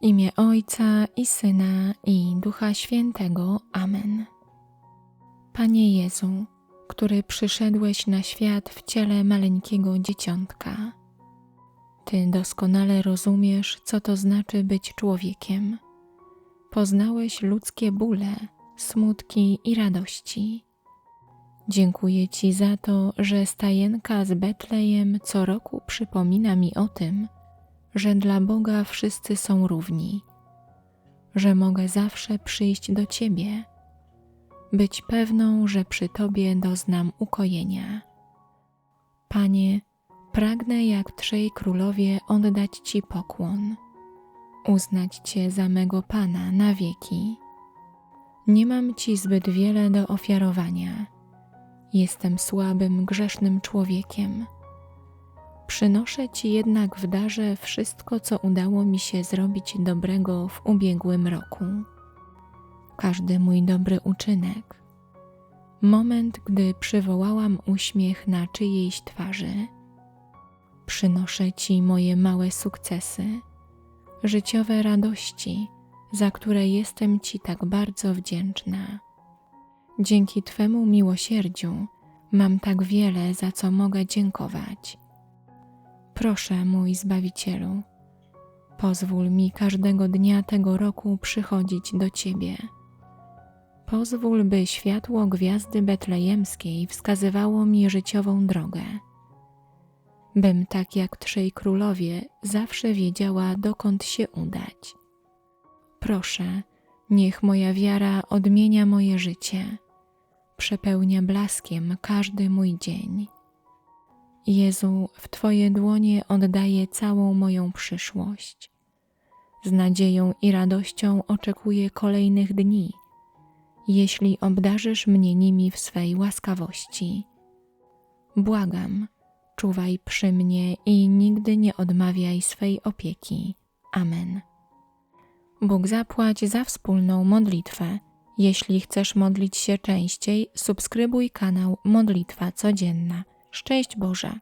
imię Ojca i Syna i Ducha Świętego. Amen. Panie Jezu, który przyszedłeś na świat w ciele maleńkiego dzieciątka, Ty doskonale rozumiesz, co to znaczy być człowiekiem. Poznałeś ludzkie bóle, smutki i radości. Dziękuję Ci za to, że stajenka z Betlejem co roku przypomina mi o tym, że dla Boga wszyscy są równi, że mogę zawsze przyjść do Ciebie, być pewną, że przy Tobie doznam ukojenia. Panie, pragnę jak Trzej Królowie oddać Ci pokłon, uznać Cię za mego Pana na wieki. Nie mam Ci zbyt wiele do ofiarowania. Jestem słabym, grzesznym człowiekiem Przynoszę Ci jednak w darze wszystko, co udało mi się zrobić dobrego w ubiegłym roku. Każdy mój dobry uczynek. Moment, gdy przywołałam uśmiech na czyjejś twarzy. Przynoszę Ci moje małe sukcesy, życiowe radości, za które jestem Ci tak bardzo wdzięczna. Dzięki Twemu miłosierdziu mam tak wiele, za co mogę dziękować Proszę, mój Zbawicielu, pozwól mi każdego dnia tego roku przychodzić do Ciebie. Pozwól, by światło gwiazdy betlejemskiej wskazywało mi życiową drogę, bym tak jak trzej królowie zawsze wiedziała, dokąd się udać. Proszę, niech moja wiara odmienia moje życie, przepełnia blaskiem każdy mój dzień. Jezu, w Twoje dłonie oddaję całą moją przyszłość. Z nadzieją i radością oczekuję kolejnych dni, jeśli obdarzysz mnie nimi w swej łaskawości. Błagam, czuwaj przy mnie i nigdy nie odmawiaj swej opieki. Amen. Bóg zapłać za wspólną modlitwę. Jeśli chcesz modlić się częściej, subskrybuj kanał Modlitwa Codzienna. Szczęść Boże!